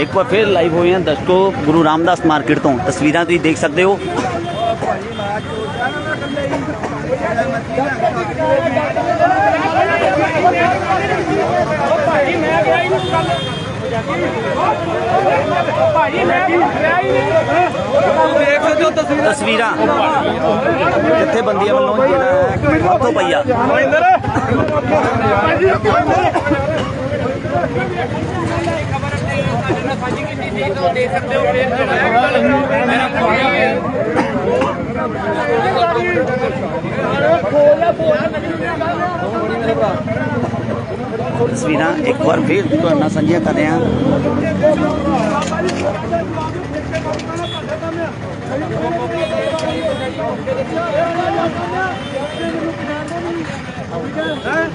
ਇੱਕ ਵਾਰ ਫਿਰ ਲਾਈਵ ਹੋਏ ਹਾਂ ਦਰਸ਼ਕੋ ਗੁਰੂ ਰਾਮਦਾਸ ਮਾਰਕੀਟ ਤੋਂ ਤਸਵੀਰਾਂ ਤੁਸੀਂ ਦੇਖ ਸਕਦੇ ਹੋ ਤਸਵੀਰਾਂ ਜਿੱਥੇ ਬੰਦੀਆਂ ਵੱਲੋਂ ਜਿਹੜਾ ਹੈ? ਹੱਥੋਂ ਪਈਆ ਤਸਵੀਰਾਂ ਇੱਕ ਵਾਰ ਫਿਰ ਤੁਹਾਡੇ ਨਾਲ ਸਾਂਝੀਆਂ ਕਰ ਰਹੇ। ਹਾਂ?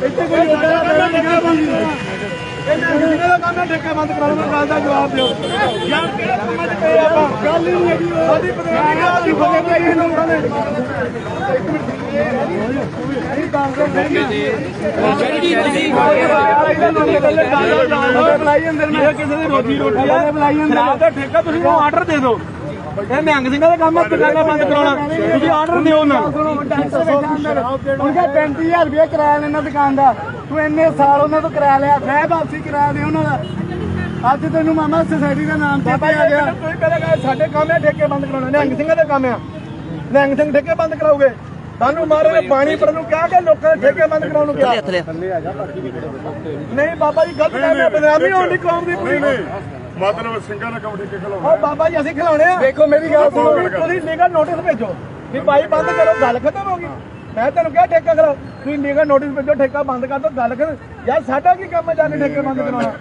ਇੱਥੇ ਕੋਈ ਇਹਨਾਂ ਹਿੰਦੇ ਦਾ ਕੰਮ ਹੈ ਠੇਕਾ ਬੰਦ ਕਰਾ ਲਓ ਗੱਲ ਦਾ ਜਵਾਬ ਦਿਓ ਯਾਰ ਕਿਹੜਾ ਕੰਮ ਪਏ ਆਪਾਂ ਗੱਲ ਹੀ ਨਹੀਂ ਹੈਗੀ ਸਾਡੀ ਪ੍ਰਧਾਨ ਦੀ ਫਗੇ ਪਈ ਇਹ ਲੋਕਾਂ ਨੇ ਇੱਕ ਮਿੰਟ ਇਹ ਕੰਮ ਕਰ ਬੁਲਾਈ ਅੰਦਰ ਮੈਂ ਕਿਸੇ ਦੀ ਰੋਜੀ ਰੋਟੀ ਆ ਬੁਲਾਈ ਅੰਦਰ ਖਰਾਬ ਦਾ ਠੇਕਾ ਤੁਸੀਂ, ਉਹ ਆਰਡਰ ਦੇ ਦਿਓ। ਇਹ ਨਿਹੰਗ ਸਿੰਘਾਂ ਦਾ ਕੰਮ ਹੈ ਦੁਕਾਨਾਂ ਬੰਦ ਕਰਾਉਣਾ। ਤੁਸੀਂ ਆਰਡਰ ਦਿਓ ਨਾ। ਉਹਦਾ 35000 ਰੁਪਏ ਕਿਰਾਇਆ ਲੈਣਾ ਦੁਕਾਨ ਦਾ। ਤੂੰ ਇੰਨੇ ਸਾਲ ਉਹਨਾਂ ਤੋਂ ਕਿਰਾਇਆ ਲਿਆ ਫੈ ਵਾਪਸੀ ਕਿਰਾਇਆ ਦੇ ਉਹਨਾਂ ਦਾ। ਅੱਜ ਤੈਨੂੰ ਮਾਮਾ ਸੁਸਾਇਟੀ ਦਾ ਨਾਮ ਚੇਤੇ ਆ ਗਿਆ। ਤੁਸੀਂ ਪਹਿਲਾਂ ਕਹੇ ਸਾਡੇ ਕੰਮ ਹੈ ਠੇਕੇ ਬੰਦ ਕਰਾਉਣਾ। ਨਿਹੰਗ ਸਿੰਘਾਂ ਦਾ ਕੰਮ ਆ। ਨਿਹੰਗ ਸਿੰਘ ਠੇਕੇ ਬੰਦ ਕਰਾਓਗੇ। ਸਾਨੂੰ ਮਾਰੇ ਪਾਣੀ ਪਰ ਨੂੰ ਕਿਹਾ ਕਿ ਲੋਕਾਂ ਦੇ ਠੇਕੇ ਬੰਦ ਕਰਾਉਣ ਨੂੰ ਕਿਹਾ? ਥੱਲੇ ਨਹੀਂ ਬਾਬਾ ਜੀ ਗਲਤ ਕੰਮ ਹੈ। ਬਦਨਾਮੀ ਹੋਣ ਦੀ ਕੌਮ ਦੀ ਪੂਰੀ ਮਤਲਬ ਸਿੰਘਾਂ ਦਾ ਕੰਮ ਠੇਕੇ ਖਿਲਾਉਣਾ ਉਹ ਬਾਬਾ ਜੀ ਅਸੀਂ ਖਿਲਾਉਣੇ ਆ। ਦੇਖੋ ਮੇਰੀ ਗੱਲ ਸੁਣੋ। ਤੁਸੀਂ ਲੀਗਲ ਨੋਟਿਸ ਭੇਜੋ ਵੀ ਭਾਈ ਬੰਦ ਕਰੋ ਗੱਲ ਖਤਮ ਹੋ ਗਈ। ਮੈਂ ਤੈਨੂੰ ਕਿਹਾ ਠੇਕਾ ਕਰੋ ਤੁਸੀਂ ਲੀਗਲ ਨੋਟਿਸ ਭੇਜੋ ਠੇਕਾ ਬੰਦ ਕਰ ਦੋ ਗੱਲ ਖਤਮ। ਯਾਰ ਸਾਡਾ ਕੀ ਕੰਮ ਹੈ ਜਾ ਕੇ ਠੇਕੇ ਬੰਦ ਕਰਾਉਣਾ?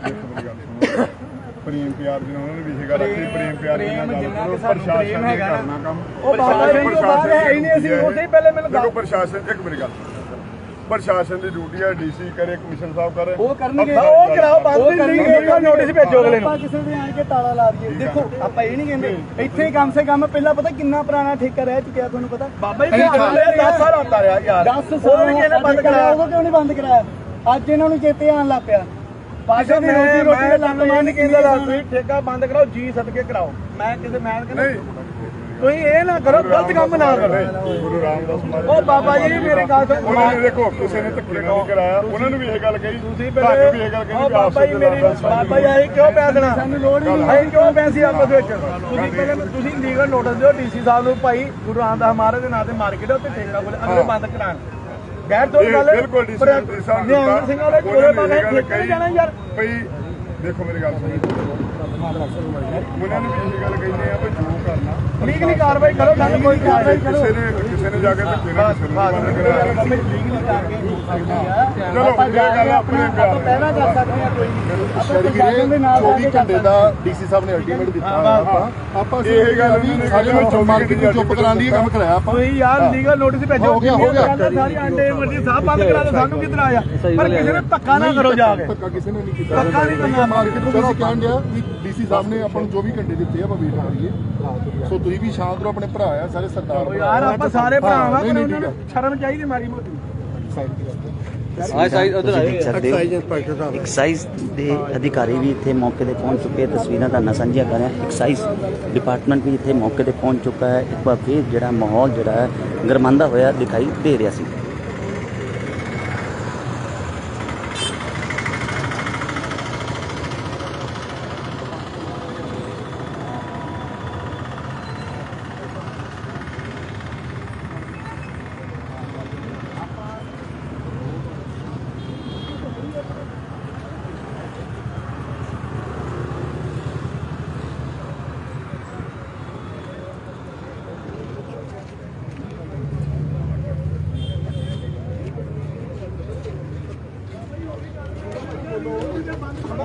ਪ੍ਰੇਮ ਪਿਆਰ ਦੀ ਉਹਨਾਂ ਨੇ ਵੀ ਇਹ ਗੱਲ ਆਖੀ ਪ੍ਰੇਮ ਪਿਆਰ ਦੀ ਨਾਲ ਗੱਲ ਪ੍ਰਸ਼ਾਸਨ ਨੇ ਕਰਨਾ ਕੰਮ। ਉਹ ਬਾਬਾ ਜੀ ਤੋਂ ਬਾਹਰ ਹੈ ਹੀ ਨਹੀਂ ਅਸੀਂ ਉਸੇ ਹੀ ਪਹਿਲੇ ਮੈਨੂੰ ਦੇਖੋ ਗੱਲ ਪ੍ਰਸ਼ਾਸਨ ਇੱਕ ਮੇਰੀ ਗੱਲ ਪ੍ਰਸ਼ਾਸਨ ਦੀ ਡਿਊਟੀ ਹੈ ਡੀਸੀ ਕਰੇ ਕਮਿਸ਼ਨ ਸਾਹਿਬ ਕਰੇ। ਉਹ ਕਰਨਗੇ। ਉਹ ਕਰਾਓ ਬੰਦ ਨਹੀਂ ਲੀਗਲ ਨੋਟਿਸ ਭੇਜੋ ਅਗਲੇ ਨੂੰ। ਆਪਾਂ ਕਿਸੇ ਦੇ ਆਣ ਕੇ ਤਾਲਾ ਲਾ ਦਈਏ। ਦੇਖੋ ਆਪਾਂ ਇਹ ਨਹੀਂ ਕਹਿੰਦੇ ਇੱਥੇ ਕਮ ਸੇ ਕਮ ਪਹਿਲਾਂ ਪਤਾ ਕਿੰਨਾ ਪੁਰਾਣਾ ਠੇਕਾ ਰਹਿ ਚੁੱਕਿਆ ਤੁਹਾਨੂੰ ਪਤਾ? ਬਾਬਾ ਜੀ ਤੇ 10 ਸਾਲ ਆਉਂਦਾ ਰਿਹਾ ਯਾਰ। 10 ਉਦੋਂ ਸਾਲ ਵੀ ਕਿਸੇ ਨੇ ਬੰਦ ਕਰਾਇਆ। ਉਦੋਂ ਕਿਉਂ ਨਹੀਂ ਬੰਦ ਕਰਾਇਆ? ਅੱਜ ਇਹਨਾਂ ਨੂੰ ਚੇਤੇ ਆਣ ਲੱਗ ਪਿਆ। ਪਾਸ਼ਾ ਦੀ ਰੋਟੀ ਰੋਟੀ ਲੰਗ ਦਾ ਤੁਸੀਂ ਠੇਕਾ ਬੰਦ ਕਰਾਓ ਜੀ ਸਦਕੇ ਕਰਾਓ। ਮੈਂ ਕਿਸੇ ਮੈਂ ਕਹਿੰਦਾ ਨਹੀਂ ਤੁਸੀਂ ਇਹ ਨਾ ਕਰੋ ਗਲਤ ਕੰਮ ਨਾ ਕਰੋ। ਗੁਰੂ ਰਾਮਦਾਸ ਮਹਾਰਾਜ ਉਹ ਬਾਬਾ ਜੀ ਮੇਰੇ ਗੱਲ ਤੋਂ ਉਹਨਾਂ ਨੇ ਦੇਖੋ ਕਿਸੇ ਨੇ ਧੱਕੇ ਨਾਲ ਕਰਾਇਆ। ਉਹਨਾਂ ਨੂੰ ਵੀ ਇਹ ਗੱਲ ਕਹੀ। ਤੁਸੀਂ ਤੁਹਾਨੂੰ ਵੀ ਇਹ ਗੱਲ ਪਹਿਲੇ ਕਹੀ ਬਾਬਾ ਜੀ ਮੇਰੀ ਬਾਬਾ ਜੀ ਅਸੀਂ ਕਿਉਂ ਪੈਸੇ ਦੇਣਾ? ਸਾਨੂੰ ਲੋੜ ਨਹੀਂ ਅਸੀਂ ਕਿਉਂ ਪੈਸੇ ਆਪਸ ਵਿੱਚ? ਤੁਸੀਂ ਪਹਿਲੇ ਤੁਸੀਂ ਲੀਗਲ ਨੋਟਿਸ ਦਿਓ ਡੀਸੀ ਸਾਹਿਬ ਨੂੰ ਭਾਈ ਗੁਰੂ ਰਾਮਦਾਸ ਮਹਾਰਾਜ ਦੇ ਨਾਂ ਤੇ ਮਾਰਕੀਟ ਉੱਤੇ ਠੇਕਾ ਖੋਲੇ ਅਗਲੇ ਬੰਦ ਕਰਾਣ ਗੈਰ ਤੋਂ ਇਹ ਗੱਲ। ਬਿਲਕੁਲ ਡੀਸੀ ਸਾਹਿਬ ਨਿਹੰਗ ਸਿੰਘਾਂ ਕੋਲੇ ਬੰਦ ਠੇਕੇ ਨਹੀਂ ਜਾਣਾ ਯਾਰ। ਭਈ ਦੇਖੋ ਮੇਰੀ ਗੱਲ ਸੁਣੋ ਉਹਨਾਂ ਨੇ ਵੀ ਇਹ ਗੱਲ ਕਹਿੰਦੇ ਆ ਵੀ ਜੋ ਕਰਨਾ ਲੀਗਲੀ ਕਾਰਵਾਈ ਕਰੋ ਸਾਨੂੰ ਕੋਈ ਕਾਰਵਾਈ ਕਰੋ। ਕਿਸੇ ਨੇ ਕਿਸੇ ਨੇ ਜਾ ਕੇ ਧੱਕੇ ਨਾਲ ਕਿਸੇ ਨੂੰ ਲੀਗਲੀ ਕਰਕੇ ਹੋ ਸਕਦੀ ਆ ਚਲੋ ਇਹ ਗੱਲ ਆਪਣੇ ਆਪਾਂ ਪਹਿਲਾਂ ਕਰ ਸਕਦੇ ਆ ਕੋਈ ਦੇ ਕੇ ਕਰ ਸਕਦੇ ਦਾ ਡੀਸੀ ਸਾਹਿਬ ਨੇ ਅਲਟੀਮੇਟ ਦਿੱਤਾ ਆਪਾਂ ਆਪਾਂ ਇਹ ਗੱਲ ਉਹਨਾਂ ਨੇ ਚੁੱਪ ਮਾਰਕੀਟ ਨੂੰ ਚੁੱਪ ਕਰਾਉਣ ਦੀ ਕੰਮ ਕਰਾਇਆ ਆਪਾਂ। ਤੁਸੀਂ ਯਾਰ ਲੀਗਲ ਨੋਟਿਸ ਭੇਜੋ। ਹੋ ਗਿਆ, ਹੋ ਗਿਆ। ਸਾਰੀ ਅੰਡੇ ਮਰਜ਼ੀ ਸਾਹਿਬ ਬੰਦ ਕਰਾ ਦਿਓ ਸਾਨੂੰ ਕਿਧਰ ਆਇਆ? ਪਰ ਕਿਸੇ ਨੇ ਧੱਕਾ ਨਾ ਕਰੋ ਜਾ ਕੇ। ਧੱਕਾ ਕਿਸੇ ਨੇ ਨਹੀਂ ਕੀਤਾ। ਧੱਕਾ ਨਹੀਂ ਕਰਨਾ। ਮਾਰਕੀਟ ਨੂੰ ਅਸੀਂ ਕਹਿਣ ਡਿਆ ਵੀ ਡੀਸੀ ਸਾਹਿਬ ਨੇ ਆਪਾਂ ਨੂੰ 24 ਘੰਟੇ ਦਿੱਤੇ ਆ ਆਪਾਂ ਵੇਟ ਕਰੀਏ ਸੋ ਤੁਸੀਂ ਵੀ ਸ਼ਾਂਤ ਰਹੋ ਆਪਣੇ ਭਰਾ ਆ ਸਾਰੇ ਸਰਦਾਰ ਭਰਾ ਯਾਰ ਆਪਾਂ ਸਾਰੇ ਭਰਾ ਵਾਂ ਨਹੀਂ, ਪਰ ਉਹਨਾਂ ਨੂੰ ਸ਼ਰਮ ਚਾਹੀਦੀ ਮਾਰੀ ਮੋਟੀ। ਐਕਸਾਈਜ਼ ਦੇ ਅਧਿਕਾਰੀ ਵੀ ਇੱਥੇ ਮੌਕੇ ਤੇ ਪਹੁੰਚ ਚੁੱਕੇ ਤਸਵੀਰਾਂ ਦਾ ਨਾਲ ਸਾਂਝੀਆਂ ਕਰ ਰਹੇ ਐਕਸਾਈਜ਼ ਡਿਪਾਰਟਮੈਂਟ ਵੀ ਇੱਥੇ ਮੌਕੇ ਤੇ ਪਹੁੰਚ ਚੁੱਕਾ ਹੈ। ਇੱਕ ਵਾਰ ਫਿਰ ਜਿਹੜਾ ਮਾਹੌਲ ਜਿਹੜਾ ਹੈ ਗਰਮਾਂਦਾ ਹੋਇਆ ਦਿਖਾਈ ਦੇ ਰਿਹਾ ਸੀ।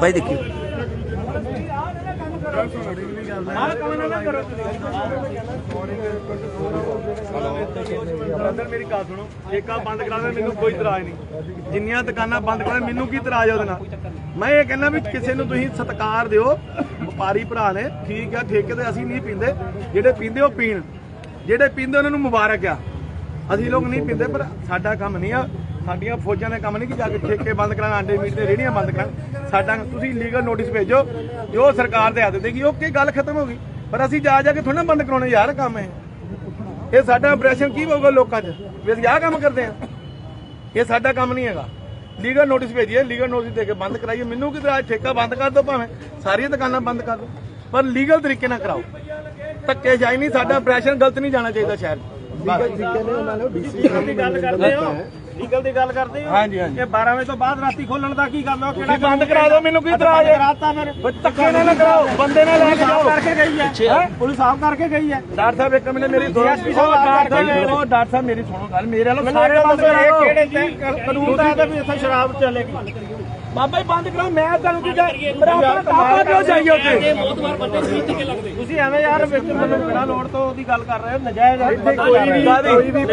ਭਾਈ ਦੇਖਿਓ ਬ੍ਰਦਰ ਮੇਰੀ ਗੱਲ ਸੁਣੋ। ਠੇਕਾ ਬੰਦ ਕਰਾ ਦੇ, ਮੈਨੂੰ ਕੋਈ ਇਤਰਾਜ਼ ਨਹੀਂ। ਜਿੰਨੀਆਂ ਦੁਕਾਨਾਂ ਬੰਦ ਕਰਾ ਮੈਨੂੰ ਕੀ ਇਤਰਾਜ਼ ਉਹਦੇ ਨਾਲ? ਮੈਂ ਇਹ ਕਹਿੰਦਾ ਵੀ ਕਿਸੇ ਨੂੰ ਤੁਸੀਂ ਸਤਿਕਾਰ ਦਿਓ। ਵਪਾਰੀ ਭਰਾ ਨੇ, ਠੀਕ ਆ, ਠੇਕੇ ਤੇ ਅਸੀਂ ਨਹੀਂ ਪੀਂਦੇ। ਜਿਹੜੇ ਪੀਂਦੇ, ਉਹ ਪੀਣ। ਜਿਹੜੇ ਪੀਂਦੇ, ਉਹਨਾਂ ਨੂੰ ਮੁਬਾਰਕ ਆ। ਅਸੀਂ ਲੋਕ ਨਹੀਂ ਪੀਂਦੇ, ਪਰ ਸਾਡਾ ਕੰਮ ਨਹੀਂ ਆ। ਸਾਡੀਆਂ ਫੌਜਾਂ ਦਾ ਕੰਮ ਨਹੀਂ ਕਿ ਜਾ ਕੇ ਠੇਕੇ ਬੰਦ ਕਰਾਉਣ, ਆਂਡੇ ਮੀਟ ਤੇ ਰੇਹੜੀਆਂ ਬੰਦ ਕਰਾਉਣ। ਸਾਡਾ ਤੁਸੀਂ ਲੀਗਲ ਨੋਟਿਸ ਭੇਜੋ, ਜੋ ਸਰਕਾਰ ਦੇ ਹੱਥ ਦੇਗੀ, ਉਹ ਕੀ ਗੱਲ ਖਤਮ ਹੋ ਗਈ? ਪਰ ਅਸੀਂ ਜਾ ਜਾ ਕੇ ਥੋੜਾ ਬੰਦ ਕਰਾਉਣੇ, ਯਾਰ ਕੰਮ ਹੈ ਇਹ ਸਾਡਾ ਇੰਪ੍ਰੈਸ਼ਨ ਕੀ ਹੋਊਗਾ ਲੋਕਾਂ 'ਚ? ਵੀ ਅਸੀਂ ਆਹ ਕੰਮ ਕਰਦੇ ਆ ਇਹ ਸਾਡਾ ਕੰਮ ਨਹੀਂ ਹੈਗਾ। ਲੀਗਲ ਨੋਟਿਸ ਭੇਜੀਏ ਲੀਗਲ ਨੋਟਿਸ ਦੇ ਕੇ ਬੰਦ ਕਰਾਈਏ। ਮੈਨੂੰ ਕਿਤੇ ਅੱਜ ਠੇਕਾ ਬੰਦ ਕਰ ਦਿਓ ਭਾਵੇਂ। ਸਾਰੀਆਂ ਦੁਕਾਨਾਂ ਬੰਦ ਕਰ ਦਿਓ। ਪਰ ਲੀਗਲ ਤਰੀਕੇ ਨਾਲ ਕਰਾਓ। ਧੱਕੇ ਜਾਈ ਨਹੀਂ, ਸਾਡਾ ਇੰਪ੍ਰੈਸ਼ਨ ਗਲਤ ਨਹੀਂ ਜਾਣਾ ਚਾਹੀਦਾ ਸ਼ਹਿਰ 'ਚ। ਲੀਗਲ ਦੀ ਗੱਲ ਕਰਦੇ ਹੋ? ਲੀਗਲ ਦੀ ਗੱਲ ਕਰਦੇ ਹੋ? ਹਾਂਜੀ ਹਾਂਜੀ। ਇਹ 12 ਵਜੇ ਤੋਂ ਬਾਅਦ ਰਾਤੀ ਖੋਲਣ ਦਾ ਕੀ ਗੱਲ ਹੋ ਤੁਸੀਂ ਬੰਦ ਕਰਾ ਦਿਓ ਮੈਨੂੰ ਕੀ ਇਤਰਾਜ਼ ਹੈ? ਕਰਾਤਾ ਫਿਰ। ਧੱਕੇ ਨਾਲ ਨਾ ਕਰਾਓ ਬੰਦੇ ਨਾਲ ਲੈ ਕੇ ਸਾਫ਼ ਜਾਓ। ਕਰਕੇ ਗਈ ਹੈ। ਪੁਲਿਸ ਕਰਕੇ ਗਈ ਹੈ। ਡਾਕਟਰ ਸਾਹਿਬ ਇੱਕ ਮਿੰਟ ਮੇਰੀ ਸਾਹਿਬ ਉਹ ਡਾਕਟਰ ਮੇਰੀ ਸੁਣੋ ਗੱਲ। ਮੇਰੇ ਵੱਲੋਂ ਸਾਰੇ ਬੰਦ ਕਰਾਓ। ਕਿਹੜੇ ਕਾਨੂੰਨ ਦਾ ਹੈ ਵੀ ਇੱਥੇ ਸ਼ਰਾਬ ਚੱਲੇਗੀ। ਬਾਬਾ ਜੀ ਬੰਦ ਕਰਾਓ ਮੈਂ ਤੁਹਾਨੂੰ ਕੀ ਕਹਾਂ ਮੇਰਾ ਆਪਣਾ ਕਾਪਾ ਕਿਉਂ ਚਾਹੀਏ ਉੱਥੇ? ਤੁਸੀਂ ਐਵੇਂ ਯਾਰ ਵਿੱਚ ਮੈਨੂੰ ਬਿਨਾਂ ਲੋੜ ਤੋਂ ਉਹਦੀ ਗੱਲ ਕਰ ਰਹੇ ਹੋ ਨਜਾਇਜ਼ ਕੋਈ ਵੀ ਕੋਈ ਵੀ ਮੈਂ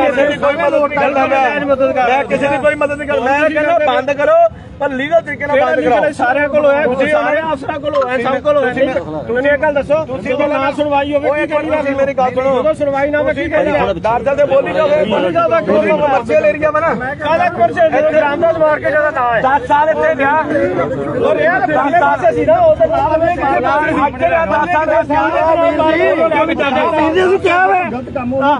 ਕਿਸੇ ਦੀ ਕੋਈ ਮਦਦ ਨਹੀਂ ਕਰਦਾ। ਮੈਂ ਕਿਸੇ ਦੀ ਕੋਈ ਮਦਦ ਨਹੀਂ ਕਰਦਾ। ਮੈਂ ਕਹਿੰਦਾ ਬੰਦ ਕਰੋ। ਪਰ ਲੀਗਲ ਤਰੀਕੇ ਨਾਲ ਬੰਦ ਕਰਾਓ। ਸਾਰਿਆਂ ਕੋਲ ਹੋਇਆ ਤੁਸੀਂ ਸਾਰੇ ਅਫਸਰਾਂ ਕੋਲ ਹੋਇਆ ਸਭ ਕੋਲ ਹੋਇਆ। ਤੁਸੀਂ ਇਹ ਗੱਲ ਦੱਸੋ ਤੁਸੀਂ ਜੇ ਨਾ। ਸੁਣਵਾਈ ਹੋਵੇ ਕੀ ਕਰੀ ਤੁਸੀਂ ਮੇਰੀ ਗੱਲ ਸੁਣੋ। ਜਦੋਂ ਸੁਣਵਾਈ ਨਾ ਹੋਵੇ ਕੀ ਕਰੀ ਦਾਰਜਲ ਤੇ ਬੋਲੀ ਜਾਵੇ ਬੋਲੀ ਜਾਵੇ ਕੋਈ ਕਮਰਸ਼ੀਅਲ ਏਰੀਆ ਬਣਾ ਕਾਲਾ ਕੁਰਸੇ ਇੱਥੇ ਰਾਮਦਾਸ ਮਾਰਕੀਟ ਦਾ ਨਾਂ ਹੈ। 10 ਸਾਲ ਇੱਥੇ ਗਿਆ ਔਰ ਯਾਰ ਪਹਿਲੇ ਪਾਸੇ ਸੀ ਨਾ ਉਹਦੇ ਨਾਲ ਵਿੱਚ ਅੱਗੇ ਦਾ 10 ਸਾਲ ਦਾ ਵੀਰ ਜੀ ਕਿਹਾ ਵੇ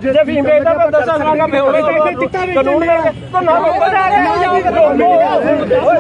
ਜੇ ਫੀਮ ਵੇਚਦਾ ਮੈਂ ਦੱਸਾਂ ਸਾਰਾ ਮੈਂ ਤੇ ਇੱਥੇ ਚਿੱਟਾ ਵੀ ਕਾਨੂੰਨ ਤਾਂ ਨਾ ਜਾ ਰਿਹਾ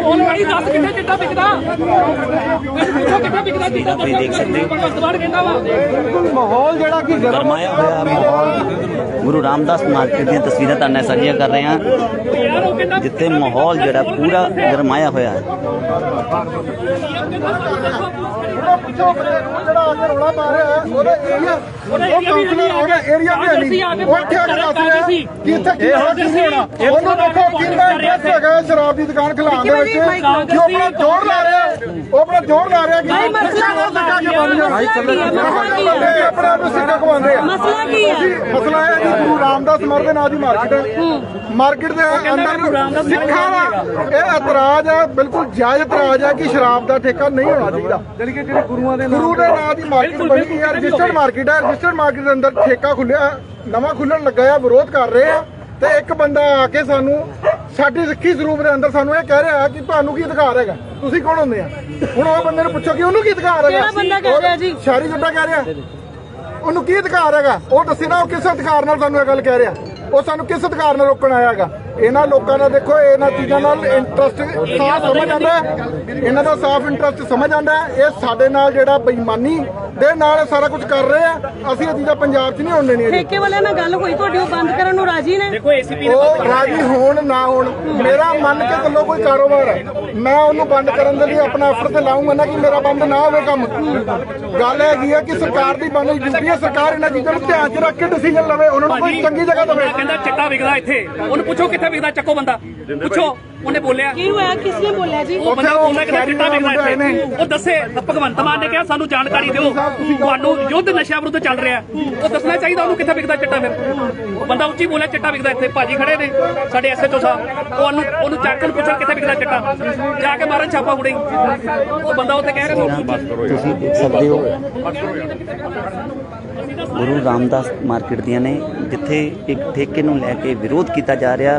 ਫੋਨ ਵਾਲੀ ਦੱਸ ਕਿੱਥੇ ਚਿੱਟਾ ਵਿਕਦਾ ਪੁੱਛੋ ਕਿੱਥੇ ਵਿਕਦਾ ਚਿੱਟਾ ਤੁਸੀਂ ਦੇਖ ਸਕਦੇ ਹੋ। ਭਗਵੰਤ ਕਹਿੰਦਾ ਵਾ ਮਾਹੌਲ ਜਿਹੜਾ ਕਿ ਗਰਮਾਇਆ ਹੋਇਆ ਮਾਹੌਲ ਗੁਰੂ ਰਾਮਦਾਸ ਮਾਰਕੀਟ ਦੀਆਂ ਤਸਵੀਰਾਂ ਤੁਹਾਡੇ ਨਾਲ ਸਾਂਝੀਆਂ ਕਰ ਰਹੇ ਹਾਂ ਜਿੱਥੇ ਮਾਹੌਲ ਜਿਹੜਾ ਪੂਰਾ ਗਰਮਾਇਆ ਹੋਇਆ ਹੈ ਜਿਹੜਾ ਰੋਲਾ ਪਾ ਰਿਹਾ ਹੈ, ਉਹਦਾ ਏਰੀਆ ਉਹ ਕਾਉਂਸਲਰ ਉਹਦਾ ਏਰੀਆ ਵੀ ਨਹੀਂ ਉਹ ਆ ਕੇ ਦੱਸ ਰਿਹਾ ਕਿ ਇੱਥੇ ਕੀ ਹੋਣਾ ਕੀ ਨਹੀਂ ਹੋਣਾ ਉਹਨੂੰ ਦੇਖੋ ਕਿੰਨਾ ਇੰਟਰਸਟ ਹੈਗਾ ਹੈ ਸ਼ਰਾਬ ਦੀ ਦੁਕਾਨ ਖਿਲਾਉਣ ਦੇ ਵਿੱਚ। ਜੋ ਆਪਣਾ ਜੋਰ ਲਾ ਰਿਹਾ ਉਹ ਆਪਣਾ ਜੋਰ ਲਾ ਰਿਹਾ ਕਿ ਆਪਣੇ ਆਪ ਨੂੰ ਸਿੱਕਾ ਕਮਾਉਂਦੇ ਆ। ਮਸਲਾ ਕੀ ਹੈ? ਜੀ, ਮਸਲਾ ਇਹ ਹੈ ਕਿ ਗੁਰੂ ਰਾਮਦਾਸ ਮਰ ਦੇ ਨਾਂ ਦੀ ਮਾਰਕੀਟ ਹੈ। ਮਾਰਕੀਟ ਦੇ ਅੰਦਰ ਸਿੱਖਾਂ ਦਾ ਇਹ ਇਤਰਾਜ਼ ਹੈ ਬਿਲਕੁਲ ਜਾਇਜ਼ ਇਤਰਾਜ਼ ਹੈ ਕਿ ਸ਼ਰਾਬ ਦਾ ਠੇਕਾ ਨਹੀਂ ਹੋਣਾ ਚਾਹੀਦਾ। ਜਿਹੜੀ ਕਿ ਜਿਹੜੇ ਗੁਰੂਆਂ ਦੇ ਗੁਰੂ ਦੇ ਨਾਂ ਦੀ ਮਾਰਕੀਟ ਬਣੀ ਹੈ ਰਜਿਸਟਰਡ ਮਾਰਕੀਟ ਹੈ ਰਜਿਸਟਰਡ ਮਾਰਕੀਟ ਦੇ ਅੰਦਰ ਠੇਕਾ ਖੁੱਲਿਆ ਨਵਾਂ ਖੁੱਲਣ ਲੱਗਾ ਹੈ ਵਿਰੋਧ ਕਰ ਰਹੇ ਆ। ਤੇ ਇੱਕ ਬੰਦਾ ਆ ਕੇ ਸਾਨੂੰ ਸਾਡੀ ਸਿੱਖੀ ਸਰੂਪ ਦੇ ਅੰਦਰ ਸਾਨੂੰ ਇਹ ਕਹਿ ਰਿਹਾ ਹੈ ਕਿ ਤੁਹਾਨੂੰ ਕੀ ਅਧਿਕਾਰ ਹੈਗਾ? ਤੁਸੀਂ ਕੌਣ ਹੁੰਦੇ ਆ? ਹੁਣ ਉਹ ਬੰਦੇ ਨੂੰ ਪੁੱਛੋ ਕਿ ਉਹਨੂੰ ਕੀ ਅਧਿਕਾਰ ਹੈਗਾ? ਕਿਹੜਾ ਬੰਦਾ ਕਹਿ ਰਿਹਾ ਜੀ? ਸ਼ਾਰੀ ਜੱਟਾ ਕਹਿ ਰਿਹਾ। ਉਹਨੂੰ ਕੀ ਅਧਿਕਾਰ ਹੈਗਾ? ਉਹ ਦੱਸੇ ਨਾ ਉਹ ਕਿਸ ਅਧਿਕਾਰ ਨਾਲ ਸਾਨੂੰ ਇਹ ਗੱਲ ਕਹਿ ਰਿਹਾ? ਉਹ ਸਾਨੂੰ ਕਿਸ ਅਧਿਕਾਰ ਨਾਲ ਰੋਕਣ ਆਇਆ ਹੈਗਾ? ਇਹਨਾਂ ਲੋਕਾਂ ਦਾ ਦੇਖੋ ਇਹਨਾਂ ਚੀਜ਼ਾਂ ਨਾਲ ਇੰਟਰਸਟ ਸਾਫ਼ ਸਮਝ ਆਉਂਦਾ ਹੈ। ਇਹਨਾਂ ਦਾ ਸਾਫ਼ ਇੰਟਰਸਟ ਸਮਝ ਆਉਂਦਾ ਹੈ। ਇਹ ਸਾਡੇ ਨਾਲ ਜਿਹੜਾ ਬੇਈਮਾਨੀ ਦੇ ਨਾਲ ਸਾਰਾ ਕੁਝ ਕਰ ਰਹੇ ਆ। ਅਸੀਂ ਇਹ ਚੀਜ਼ਾਂ ਪੰਜਾਬ 'ਚ ਨਹੀਂ ਹੋਣ ਦੇਣੀਆਂ ਠੇਕੇ ਵਾਲਿਆਂ ਨਾਲ ਗੱਲ ਹੋਈ ਤੁਹਾਡੀ ਉਹ ਬੰਦ ਕਰਨ ਨੂੰ ਰਾਜੀ ਨੇ? ਦੇਖੋ ਏਸੀਪੀ ਉਹ ਰਾਜੀ ਹੋਣ ਨਾ ਹੋਣ ਮੇਰਾ ਮੰਨ ਕੇ ਚੱਲੋ ਕੋਈ ਕਾਰੋਬਾਰ ਹੈ। ਮੈਂ ਉਹਨੂੰ ਬੰਦ ਕਰਨ ਦੇ ਲਈ ਆਪਣਾ ਅਫਸਰ ਤੇ ਲਾਉਂਗਾ ਨਾ ਕਿ ਮੇਰਾ ਬੰਦ ਨਾ ਹੋਵੇ ਕੰਮ। ਗੱਲ ਹੈਗੀ ਹੈ ਕਿ ਸਰਕਾਰ ਦੀ ਬੰਦ ਡਿਊਟੀ ਹੈ ਸਰਕਾਰ ਇਹਨਾਂ ਚੀਜ਼ਾਂ ਨੂੰ ਧਿਆਨ 'ਚ ਰੱਖ ਕੇ ਡਿਸੀਜਨ ਲਵੇ। ਉਹਨਾਂ ਨੂੰ ਕੋਈ ਚੰਗੀ ਜਗ੍ਹਾ ਦੇਵੇ ਕਹਿੰਦਾ ਚਿੱਟਾ ਵਿਕਦਾ ਇੱਥੇ। ਉਹਨੂੰ ਪੁੱਛੋ ਕਿੱਥੇ ਵਿਕਦਾ ਚੱਕੋ ਬੰਦਾ। ਪੁੱਛੋ ਉਹਨੇ ਬੋਲਿਆ। ਕੀ ਹੋਇਆ? ਕਿਸ ਨੇ ਬੋਲਿਆ ਜੀ? ਉਹ ਬੰਦਾ ਬੋਲਿਆ ਕਿ ਚਿੱਟਾ ਵਿਕਦਾ ਇੱਥੇ ਉਹ ਦੱਸੇ ਭਗਵੰਤ ਮਾਨ ਨੇ ਕਿਹਾ ਸਾਨੂੰ ਜਾਣਕਾਰੀ ਦਿਓ। ਤੁਹਾਨੂੰ ਯੁੱਧ ਨਸ਼ਾ ਵਿਰੁੱਧ ਚੱਲ ਰਿਹਾ। ਉਹ ਦੱਸਣਾ ਚਾਹੀਦਾ ਉਹਨੂੰ ਕਿੱਥੇ ਵਿਕਦਾ ਚਿੱਟਾ ਫਿਰ। ਉਹ ਬੰਦਾ ਉੱਚੀ ਬੋਲਿਆ ਚਿੱਟਾ ਵਿਕਦਾ ਇੱਥੇ। ਭਾਜੀ ਖੜੇ ਨੇ ਸਾਡੇ ਐਸਐਚਓ ਸਾਹਿਬ। ਉਹ ਉਹਨੂੰ ਉਹਨੂੰ ਚੱਕ ਨੂੰ ਪੁੱਛੋ ਕਿੱਥੇ ਵਿਕਦਾ ਚਿੱਟਾ। ਜਾ ਕੇ ਮਾਰਨ ਛਾਪਾ ਫੁੜੇ ਉਹ ਬੰਦਾ ਉੱਥੇ ਕਹਿ ਰਿਹਾ ਤੁਸੀਂ ਦੇਖ ਸਕਦੇ ਹੋ ਗੁਰੂ ਰਾਮਦਾਸ ਮਾਰਕੀਟ ਦੀਆਂ ਨੇ ਜਿੱਥੇ ਇੱਕ ਠੇਕੇ ਨੂੰ ਲੈ ਕੇ ਵਿਰੋਧ ਕੀਤਾ ਜਾ ਰਿਹਾ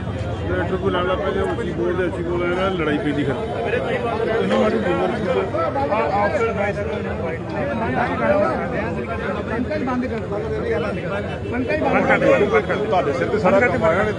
ਡਾਕਟਰ ਕੋਲ ਨਾਲ ਪਹਿਲੇ ਉੱਚੀ ਬੋਲਦੇ ਉੱਚੀ ਬੋਲਦੇ ਨਾਲ ਲੜਾਈ ਪੈਂਦੀ ਫਿਰ ਇੰਨੀ ਮਾੜੀ ਬਿਮਾਰੀ ਬੰਦ ਕਰ। ਤੁਹਾਡੇ ਸਿਰ ਤੇ ਸਾਰਾ ਕੰਮ ਆਇਆ ਨੇ